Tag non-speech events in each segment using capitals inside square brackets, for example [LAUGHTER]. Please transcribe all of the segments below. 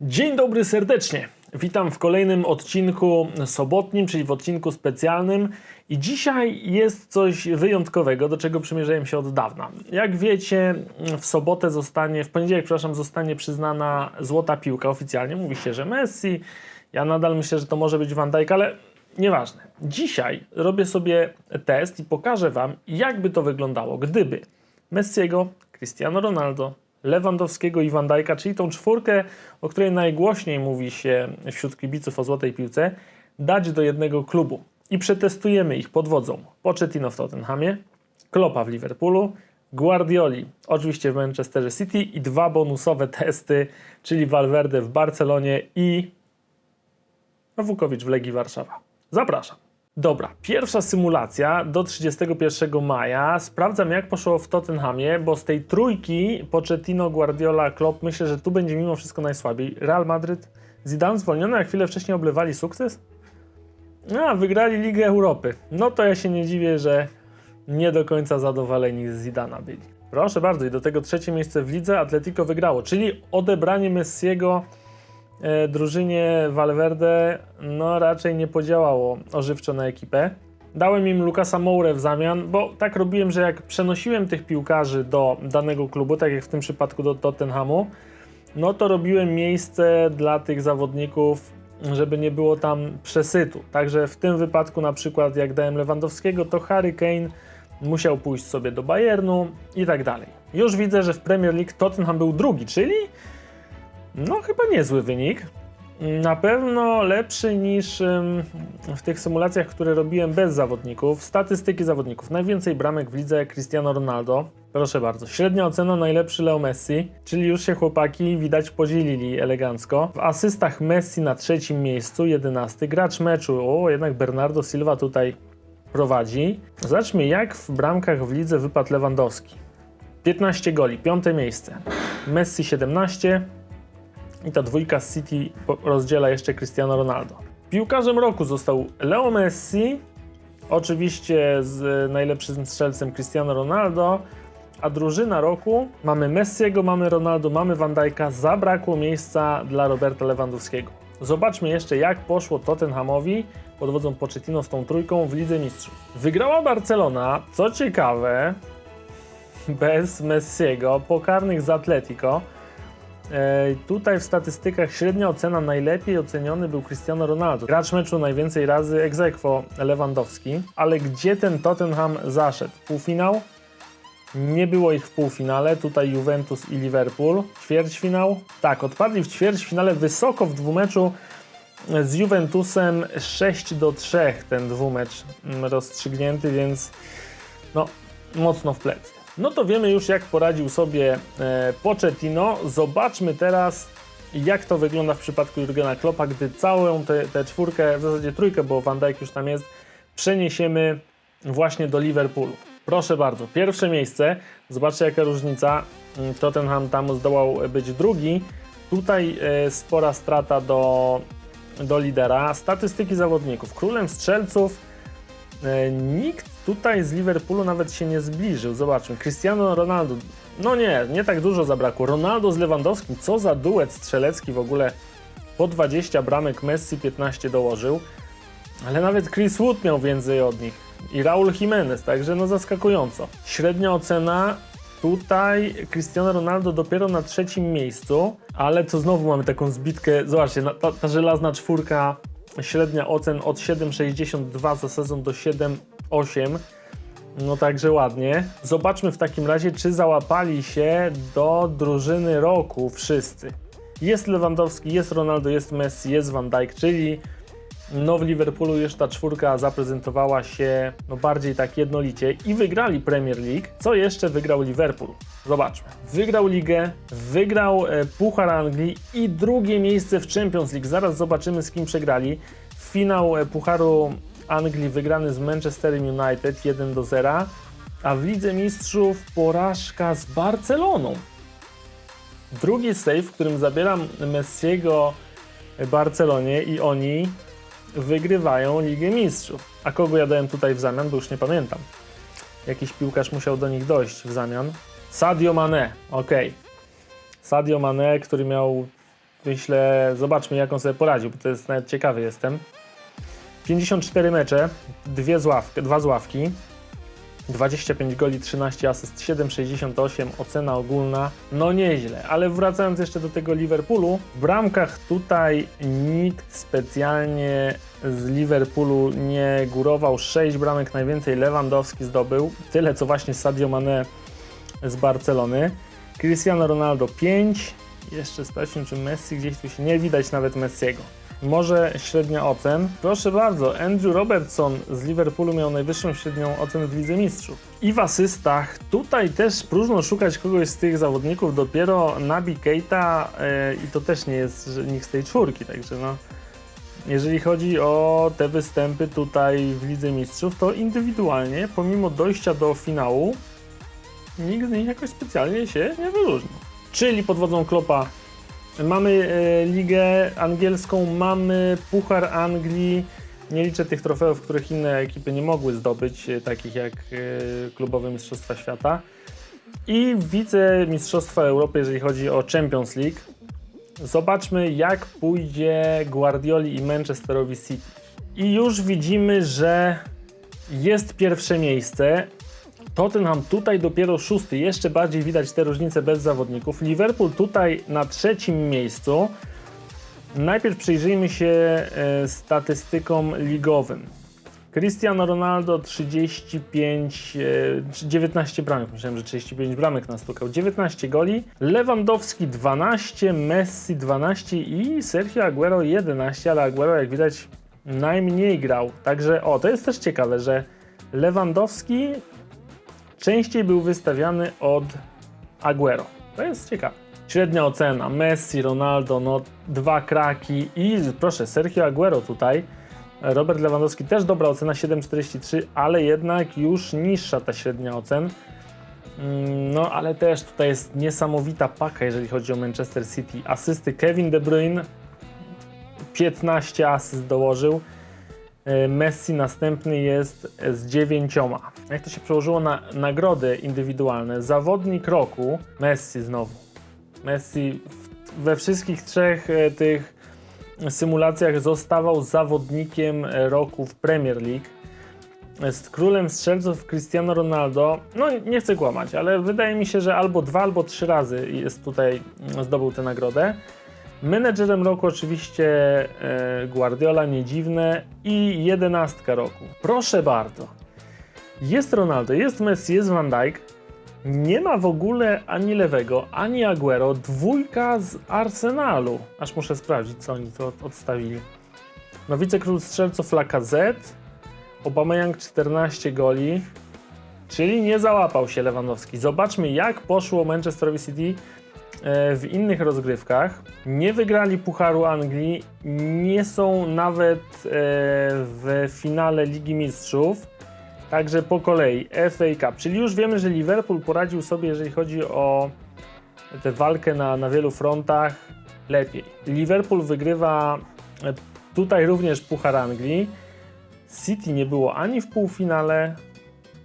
Dzień dobry serdecznie. Witam w kolejnym odcinku sobotnim, czyli w odcinku specjalnym. I dzisiaj jest coś wyjątkowego, do czego przymierzałem się od dawna. Jak wiecie, w sobotę zostanie, w poniedziałek, przepraszam, zostanie przyznana złota piłka oficjalnie. Mówi się, że Messi. Ja nadal myślę, że to może być Van Dijk, ale nieważne. Dzisiaj robię sobie test i pokażę Wam, jakby to wyglądało, gdyby Messiego, Cristiano Ronaldo, Lewandowskiego i Van Dijk'a, czyli tą czwórkę, o której najgłośniej mówi się wśród kibiców o złotej piłce, dać do jednego klubu. I przetestujemy ich pod wodzą Pochettino w Tottenhamie, Kloppa w Liverpoolu, Guardioli oczywiście w Manchesterze City i dwa bonusowe testy, czyli Valverde w Barcelonie i Wukowicz w Legii Warszawa. Zapraszam. Dobra, pierwsza symulacja do 31 maja. Sprawdzam jak poszło w Tottenhamie, bo z tej trójki Pochettino, Guardiola, Klopp myślę, że tu będzie mimo wszystko najsłabiej. Real Madryt, Zidane zwolniony, a chwilę wcześniej oblewali sukces? A, wygrali Ligę Europy. No to ja się nie dziwię, że nie do końca zadowoleni z Zidana byli. Proszę bardzo, i do tego trzecie miejsce w lidze Atletico wygrało, czyli odebranie Messiego drużynie Valverde no raczej nie podziałało ożywczo na ekipę. Dałem im Lukasa Moure w zamian, bo tak robiłem, że jak przenosiłem tych piłkarzy do danego klubu, tak jak w tym przypadku do Tottenhamu, no to robiłem miejsce dla tych zawodników, żeby nie było tam przesytu. Także w tym wypadku na przykład jak dałem Lewandowskiego, to Harry Kane musiał pójść sobie do Bayernu i tak dalej. Już widzę, że w Premier League Tottenham był drugi, czyli no chyba niezły wynik. Na pewno lepszy niż w tych symulacjach, które robiłem bez zawodników. Statystyki zawodników. Najwięcej bramek w lidze Cristiano Ronaldo. Proszę bardzo. Średnia ocena najlepszy Leo Messi, czyli już się chłopaki widać podzielili elegancko. W asystach Messi na trzecim miejscu, 11. Gracz meczu, o jednak Bernardo Silva tutaj prowadzi. Zobaczmy jak w bramkach w lidze wypadł Lewandowski. 15 goli, piąte miejsce. Messi 17, i ta dwójka z City rozdziela jeszcze Cristiano Ronaldo. Piłkarzem roku został Leo Messi, oczywiście z najlepszym strzelcem Cristiano Ronaldo, a drużyna roku mamy Messiego, mamy Ronaldo, mamy Van Dijk'a, zabrakło miejsca dla Roberta Lewandowskiego. Zobaczmy jeszcze jak poszło Tottenhamowi pod wodzą Pochettino z tą trójką w Lidze Mistrzów. Wygrała Barcelona, co ciekawe, [LAUGHS] bez Messiego, pokarnych z Atletico. E, Tutaj w statystykach średnia ocena najlepiej oceniony był Cristiano Ronaldo. Gracz meczu najwięcej razy ex Lewandowski. Ale gdzie ten Tottenham zaszedł? Półfinał? Nie było ich w półfinale. Tutaj Juventus i Liverpool. Ćwierćfinał? Tak, odpadli w ćwierćfinale wysoko w dwumeczu z Juventusem 6 do 3 ten dwumecz mm, rozstrzygnięty, więc no mocno w plecy. No to wiemy już jak poradził sobie e, Pochettino. Zobaczmy teraz jak to wygląda w przypadku Jurgena Kloppa, gdy całą tę czwórkę, w zasadzie trójkę, bo Van Dijk już tam jest, przeniesiemy właśnie do Liverpoolu. Proszę bardzo, pierwsze miejsce. Zobaczcie jaka różnica. Mm, Tottenham tam zdołał być drugi. Tutaj e, spora strata do, do lidera. Statystyki zawodników. Królem strzelców E, Nikt tutaj z Liverpoolu nawet się nie zbliżył. Zobaczmy. Cristiano Ronaldo. No nie, nie tak dużo zabrakło. Ronaldo z Lewandowskim. Co za duet strzelecki w ogóle. Po 20 bramek Messi 15 dołożył. Ale nawet Chris Wood miał więcej od nich. I Raul Jimenez, także no zaskakująco. Średnia ocena tutaj Cristiano Ronaldo dopiero na trzecim miejscu, ale to znowu mamy taką zbitkę. Zobaczcie, ta, ta żelazna czwórka średnia ocen od 7,62 za sezon do 7,8. No także ładnie. Zobaczmy w takim razie, czy załapali się do drużyny roku wszyscy. Jest Lewandowski, jest Ronaldo, jest Messi, jest Van Dijk, czyli no w Liverpoolu już ta czwórka zaprezentowała się no bardziej tak jednolicie i wygrali Premier League. Co jeszcze wygrał Liverpool? Zobaczmy. Wygrał ligę, wygrał e, Puchar Anglii i drugie miejsce w Champions League. Zaraz zobaczymy z kim przegrali. Finał e, Anglii wygrany z Manchesterem United 1 do 0, a w Lidze Mistrzów porażka z Barceloną. Drugi save, w którym zabieram Messiego Barcelonie i oni wygrywają Ligę Mistrzów. A kogo ja dałem tutaj w zamian, bo już nie pamiętam. Jakiś piłkarz musiał do nich dojść w zamian. Sadio Mane, okej. Sadio Mane, który miał Myślę, zobaczmy jak on sobie poradził, bo to jest nawet ciekawy jestem. 54 mecze, dwie zławki, dwa zławki, 25 goli, 13 asyst, 7,68, ocena ogólna, no nieźle. Ale wracając jeszcze do tego Liverpoolu, w bramkach tutaj nikt specjalnie z Liverpoolu nie górował. 6 bramek najwięcej Lewandowski zdobył, tyle co właśnie Sadio Mane z Barcelony. Cristiano Ronaldo 5, jeszcze sprawdźmy czy Messi gdzieś tu się nie widać nawet Messiego. Może średnia ocen. Proszę bardzo, Andrew Robertson z Liverpoolu miał najwyższą średnią ocen w Lidze Mistrzów. I w asystach tutaj też próżno szukać kogoś z tych zawodników. Dopiero Nabi Keita e, i to też nie jest nikt z tej czwórki, także no. Jeżeli chodzi o te występy tutaj w Lidze Mistrzów, to indywidualnie, pomimo dojścia do finału, nikt z nich jakoś specjalnie się nie wyróżnił. Czyli pod wodzą Klopa mamy e, ligę angielską, mamy Puchar Anglii. Nie liczę tych trofeów, których inne ekipy nie mogły zdobyć, e, takich jak e, klubowe Mistrzostwa Świata. I widzę Mistrzostwa Europy, jeżeli chodzi o Champions League. Zobaczmy, jak pójdzie Guardioli i Manchesterowi City. I już widzimy, że jest pierwsze miejsce. Tottenham tutaj dopiero szósty, jeszcze bardziej widać te różnice bez zawodników. Liverpool tutaj na trzecim miejscu. Najpierw przyjrzyjmy się e, statystykom ligowym. Cristiano Ronaldo 35, e, 19 bramek, myślałem, że 35 bramek nastukał, 19 goli, Lewandowski 12, Messi 12 i Sergio Aguero 11, ale Aguero jak widać najmniej grał. Także o, to jest też ciekawe, że Lewandowski częściej był wystawiany od Aguero. To jest ciekawe. Średnia ocena Messi, Ronaldo, no dwa kraki i proszę, Sergio Aguero tutaj. Robert Lewandowski też dobra ocena 7,43, ale jednak już niższa ta średnia ocen. Mm, No, ale też tutaj jest niesamowita paka, jeżeli chodzi o Manchester City. Asysty Kevin De Bruyne 15 asyst dołożył. E, Messi następny jest z dziewięcioma. Jak to się przełożyło na nagrody indywidualne? Zawodnik roku, Messi znowu. Messi we wszystkich trzech e, tych symulacjach zostawał zawodnikiem e, roku w Premier League. Z królem strzelców Cristiano Ronaldo, no nie chcę kłamać, ale wydaje mi się, że albo dwa, albo trzy razy jest tutaj mm, zdobył tę nagrodę. Menedżerem roku oczywiście e, Guardiola, nie dziwne i jedenastka roku. Proszę bardzo. Jest Ronaldo, jest Messi, jest Van Dijk. Nie ma w ogóle ani lewego, ani Aguero. Dwójka z Arsenalu. Aż muszę sprawdzić, co oni to odstawili. No wicekról strzelców Lacazette. Aubameyang 14 goli. Czyli nie załapał się Lewandowski. Zobaczmy, jak poszło Manchesterowi City w innych rozgrywkach. Nie wygrali Pucharu Anglii, nie są nawet e, w finale Ligi Mistrzów. Także po kolei FA Cup, czyli już wiemy, że Liverpool poradził sobie, jeżeli chodzi o tę walkę na, na wielu frontach, lepiej. Liverpool wygrywa e, tutaj również Puchar Anglii. City nie było ani w półfinale.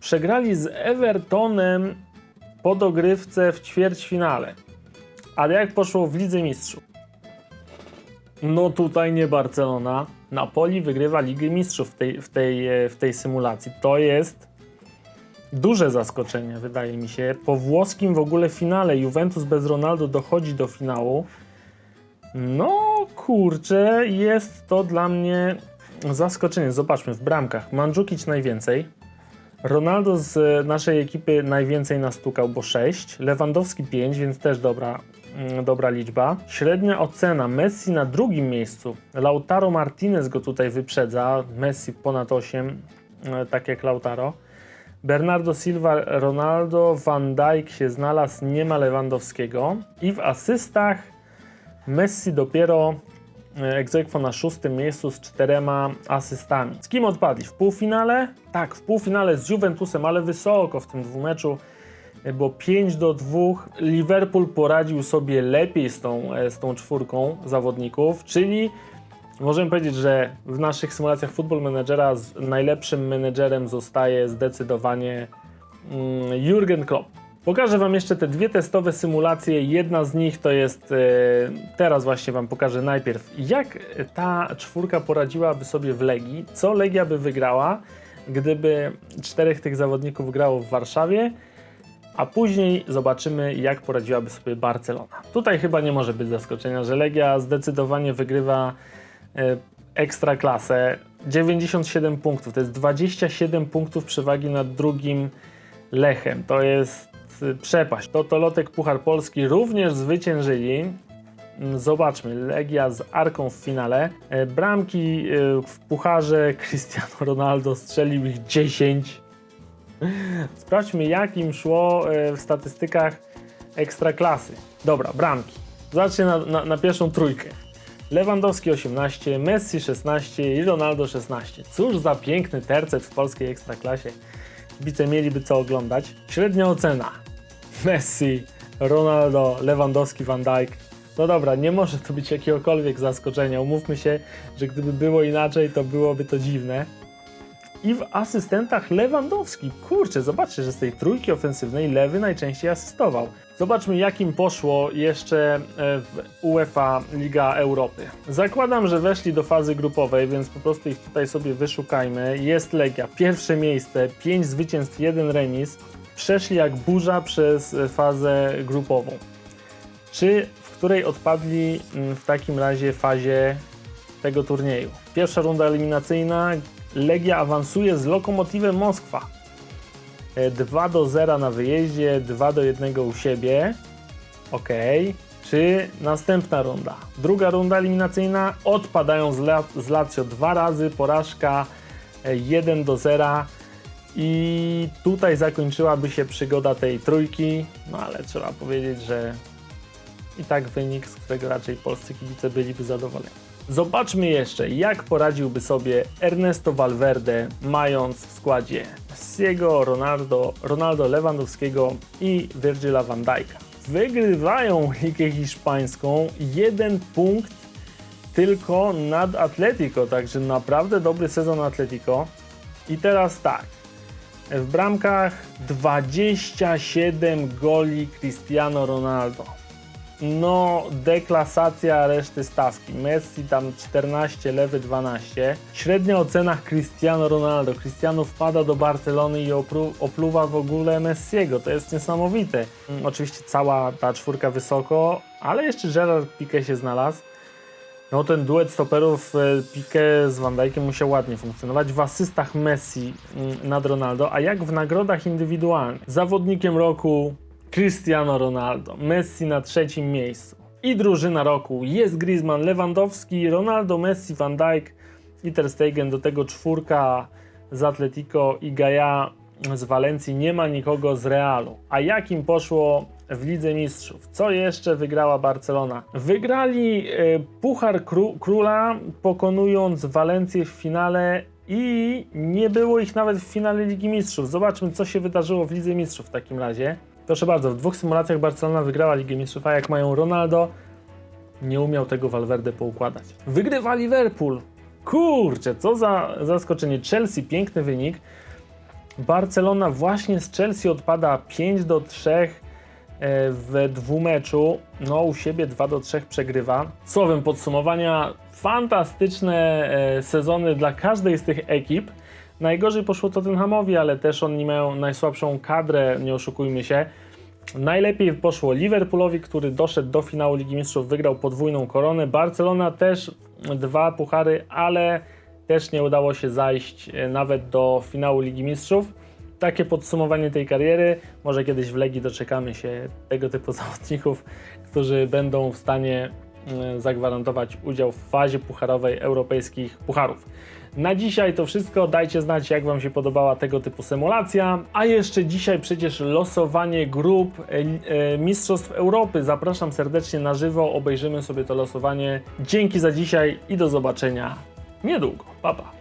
Przegrali z Evertonem po dogrywce w ćwierćfinale. Ale jak poszło w Lidze Mistrzów? No tutaj nie Barcelona. Napoli wygrywa Ligę Mistrzów w tej, w tej, e, w tej symulacji. To jest duże zaskoczenie, wydaje mi się. Po włoskim w ogóle finale Juventus bez Ronaldo dochodzi do finału. No kurczę, jest to dla mnie zaskoczenie. Zobaczmy, w bramkach Mandzukic najwięcej. Ronaldo z naszej ekipy najwięcej nastukał, bo 6. Lewandowski 5, więc też dobra, dobra liczba. Średnia ocena Messi na drugim miejscu. Lautaro Martinez go tutaj wyprzedza. Messi ponad 8, e, tak jak Lautaro. Bernardo Silva, Ronaldo, Van Dijk się znalazł, nie ma Lewandowskiego. I w asystach Messi dopiero e, aequo na szóstym miejscu z czterema asystami. Z kim odpadli? W półfinale? Tak, w półfinale z Juventusem, ale wysoko w tym dwumeczu, bo 5 do 2. Liverpool poradził sobie lepiej z tą, e, z tą czwórką zawodników, czyli możemy powiedzieć, że w naszych symulacjach Football Managera najlepszym menedżerem zostaje zdecydowanie mm, Jurgen Klopp. Pokażę Wam jeszcze te dwie testowe symulacje. Jedna z nich to jest, e, teraz właśnie Wam pokażę najpierw, jak ta czwórka poradziłaby sobie w Legii, co Legia by wygrała, gdyby czterech tych zawodników grało w Warszawie, a później zobaczymy, jak poradziłaby sobie Barcelona. Tutaj chyba nie może być zaskoczenia, że Legia zdecydowanie wygrywa e, ekstra klasę. 97 punktów, to jest 27 punktów przewagi nad drugim Lechem. To jest y, przepaść. To Tolotek Puchar Polski również zwyciężyli. Mm, Zobaczmy, Legia z Arką w finale. E, Bramki w Pucharze [LAUGHS] Cristiano Ronaldo strzelił ich 10. [LAUGHS] Sprawdźmy, jak im szło e, w statystykach ekstraklasy. Dobra, bramki. Zacznę na, na, na pierwszą trójkę. Lewandowski 18, Messi 16 i Ronaldo 16. Cóż za piękny tercet w polskiej ekstraklasie. Kibice mieliby co oglądać. Średnia ocena. [LAUGHS] Messi, Ronaldo, Lewandowski, Van Dijk. No dobra, nie może to być jakiegokolwiek zaskoczenia. Umówmy się, że gdyby było inaczej, to byłoby to dziwne. I w asystentach Lewandowski. Kurczę, zobaczcie, że z tej trójki ofensywnej lewy najczęściej asystował. Zobaczmy, jak im poszło jeszcze e, w UEFA Liga Europy. Zakładam, że weszli do fazy grupowej, więc po prostu ich tutaj sobie wyszukajmy. Jest Legia, pierwsze miejsce, 5 zwycięstw, 1 remis. Przeszli jak burza przez e, fazę grupową. Czy w której odpadli mm, w takim razie fazie tego turnieju? Pierwsza runda eliminacyjna, Legia awansuje z Lokomotywem Moskwa. E, 2 do 0 na wyjeździe, 2 do 1 u siebie. Ok. Czy następna runda? Druga runda eliminacyjna odpadają z, La z Lazio dwa razy, porażka e, 1 do 0. I tutaj zakończyłaby się przygoda tej trójki, no ale trzeba powiedzieć, że i tak wynik, z którego raczej polscy kibice byliby zadowoleni. Zobaczmy jeszcze, jak poradziłby sobie Ernesto Valverde, mając w składzie Messiego, Ronaldo, Ronaldo Lewandowskiego i Virgila van Dijk'a. Wygrywają ligę hiszpańską, jeden punkt tylko nad Atletico, także naprawdę dobry sezon Atletico. I teraz tak, w bramkach 27 goli Cristiano Ronaldo. No, deklasacja reszty stawki. Messi tam 14, lewy 12. Średnia ocena Cristiano Ronaldo. Cristiano wpada do Barcelony i opru, opluwa w ogóle Messiego. To jest niesamowite. Mm, Oczywiście cała ta czwórka wysoko, ale jeszcze Gerard Piqué się znalazł. No ten duet stoperów e, Piqué z Van Dijkiem musiał ładnie funkcjonować. W asystach Messi mm, nad Ronaldo, a jak w nagrodach indywidualnych. Zawodnikiem roku Cristiano Ronaldo, Messi na trzecim miejscu. I drużyna roku jest Griezmann, Lewandowski, Ronaldo, Messi, Van Dijk i Ter Stegen. Do tego czwórka z Atletico i Gaia z Walencji. Nie ma nikogo z Realu. A jak im poszło w Lidze Mistrzów? Co jeszcze wygrała Barcelona? Wygrali e, Puchar Kró- Króla, pokonując Walencję w finale i nie było ich nawet w finale Ligi Mistrzów. Zobaczmy, co się wydarzyło w Lidze Mistrzów w takim razie. Proszę bardzo, w dwóch symulacjach Barcelona wygrała Ligę Mistrzów, a jak mają Ronaldo, nie umiał tego Valverde poukładać. Wygrywa Liverpool. Kurczę, co za zaskoczenie. Chelsea, piękny wynik. Barcelona właśnie z Chelsea odpada 5 do 3 e, w dwumeczu. No u siebie 2 do 3 przegrywa. Słowem podsumowania, fantastyczne e, sezony dla każdej z tych ekip. Najgorzej poszło Tottenhamowi, ale też oni mają najsłabszą kadrę, nie oszukujmy się. Najlepiej poszło Liverpoolowi, który doszedł do finału Ligi Mistrzów, wygrał podwójną koronę. Barcelona też dwa puchary, ale też nie udało się zajść e, nawet do finału Ligi Mistrzów. Takie podsumowanie tej kariery. Może kiedyś w Legii doczekamy się tego typu [LAUGHS] zawodników, którzy będą w stanie e, zagwarantować udział w fazie pucharowej europejskich pucharów. Na dzisiaj to wszystko. Dajcie znać, jak Wam się podobała tego typu symulacja. A jeszcze dzisiaj przecież losowanie grup e, e, Mistrzostw Europy. Zapraszam serdecznie na żywo. Obejrzymy sobie to losowanie. Dzięki za dzisiaj i do zobaczenia niedługo. Pa, pa.